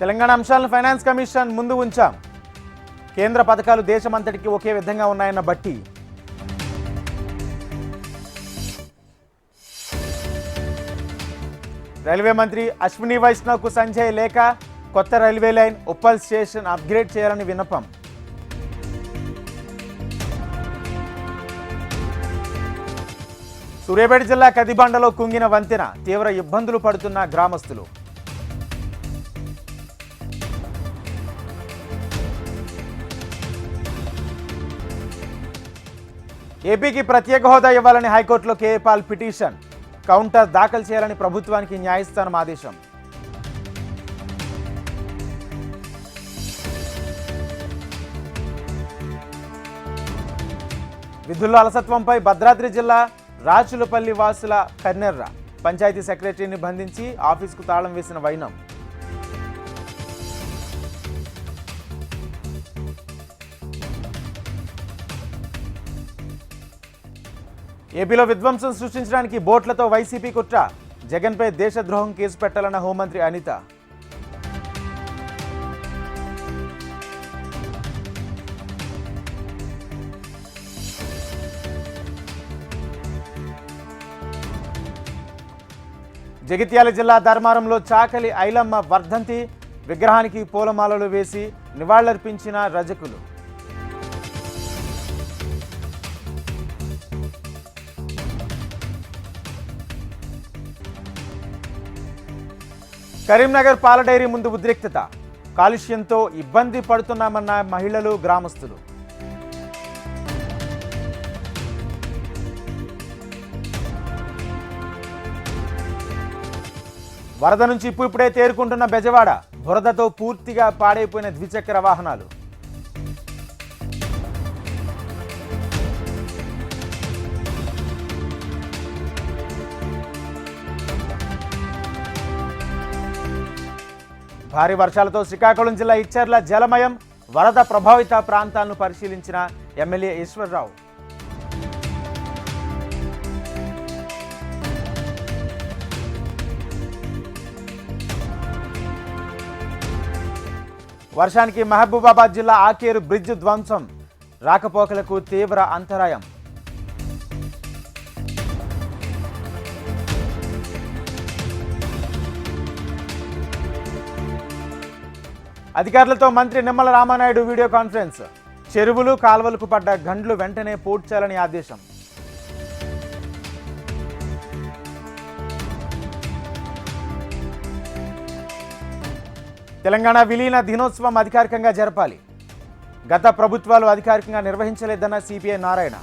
తెలంగాణ అంశాలను finance commission ముందు ఉంచాం. కేంద్ర పథకాలు దేశమంతటికి ఒకే విధంగా ఉన్నాయన్న బట్టి. రైల్వే మంత్రి అశ్విని వైష్ణవ్కు సంజయ్ లేఖ కొత్త railway line Uppal station upgrade చేయాలని విన్నపం. సూర్యాపేట జిల్లా కదిబండలో కుంగిన వంతెన తీవ్ర ఇబ్బందులు పడుతున్న గ్రామస్తులు. ఏపీకి ప్రత్యేక హోదా ఇవ్వాలని హైకోర్టులో కేఏపాల్ పిటిషన్. కౌంటర్ దాఖలు చేయాలని ప్రభుత్వానికి న్యాయస్థానం ఆదేశం. విధుల్లో అలసత్వంపై భద్రాద్రి జిల్లా రాచులపల్లి వాసుల కన్నెర్ర. పంచాయతీ సెక్రటరీని బంధించి ఆఫీసుకు తాళం వేసిన వైనం. ఏపీలో విధ్వంసం సృష్టించడానికి బోట్లతో వైసీపీ కుట్ర. జగన్పై దేశద్రోహం కేసు పెట్టాలన్న హోంమంత్రి అనిత. జగిత్యాల జిల్లా ధర్మారంలో చాకలి ఐలమ్మ వర్ధంతి. విగ్రహానికి పూలమాలలు వేసి నివాళులర్పించిన రజకులు. కరీంనగర్ పాల డైరీ ముందు ఉద్రిక్తత. కాలుష్యంతో ఇబ్బంది పడుతున్నామన్న మహిళలు గ్రామస్తులు. వరద నుంచి ఇప్పుడిప్పుడే తేరుకుంటున్న బెజవాడ. బురదతో పూర్తిగా పాడైపోయిన ద్విచక్ర వాహనాలు. భారీ వర్షాలతో శ్రీకాకుళం జిల్లా ఇచ్చర్ల జలమయం వరద ప్రభావిత ప్రాంతాలను పరిశీలించిన ఎమ్మెల్యే ఈశ్వర్రావు. వర్షానికి మహబూబాబాద్ జిల్లా ఆకేరు బ్రిడ్జ్ ధ్వంసం. రాకపోకలకు తీవ్ర అంతరాయం. అధికారులతో మంత్రి నిమ్మల రామానాయుడు వీడియో కాన్ఫరెన్స్. చెరువులు కాల్వలకు పడ్డ గండ్లు వెంటనే పూడ్చాలని ఆదేశం. తెలంగాణ విలీన దినోత్సవం అధికారికంగా జరపాలి. గత ప్రభుత్వాలు అధికారికంగా నిర్వహించలేదన్న సిపిఐ నారాయణ.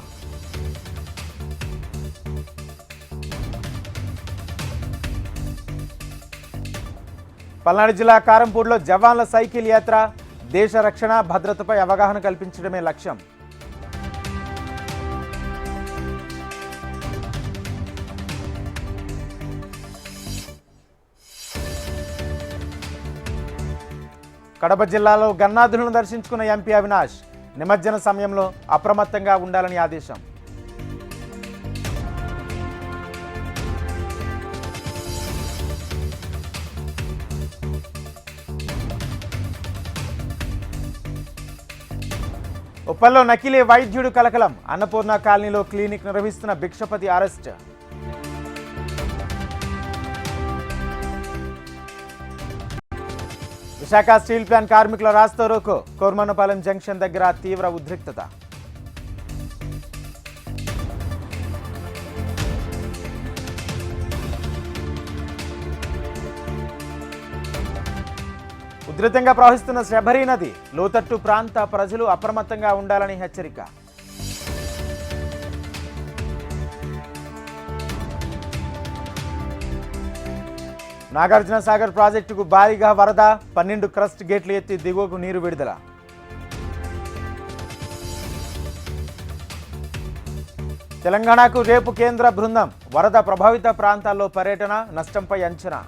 పల్నాడు జిల్లా కారంపూడిలో జవాన్ల సైకిల్ యాత్ర దేశ రక్షణ భద్రతపై అవగాహన కల్పించడమే లక్ష్యం. కడప జిల్లాలో గన్నాథులను దర్శించుకున్న ఎంపీ అవినాష్ నిమజ్జన సమయంలో అప్రమత్తంగా ఉండాలని ఆదేశం. ఉప్పల్లో నకిలీ వైద్యుడు కలకలం. అన్నపూర్ణ కాలనీలో క్లినిక్ నిర్వహిస్తున్న Bhikshapathi arrest. Visakha steel plant కార్మికుల రాస్తారోకో. కోర్మనపాలెం జంక్షన్ దగ్గర తీవ్ర ఉద్రిక్తత. ఉధృతంగా ప్రవహిస్తున్న శబరి నది లోతట్టు ప్రాంత ప్రజలు అప్రమత్తంగా ఉండాలని హెచ్చరిక. నాగార్జున సాగర్ ప్రాజెక్టుకు భారీగా వరద పన్నెండు క్రస్ట్ గేట్లు ఎత్తి దిగువకు నీరు విడుదల. తెలంగాణకు రేపు కేంద్ర బృందం వరద ప్రభావిత ప్రాంతాల్లో పర్యటన నష్టంపై అంచనా.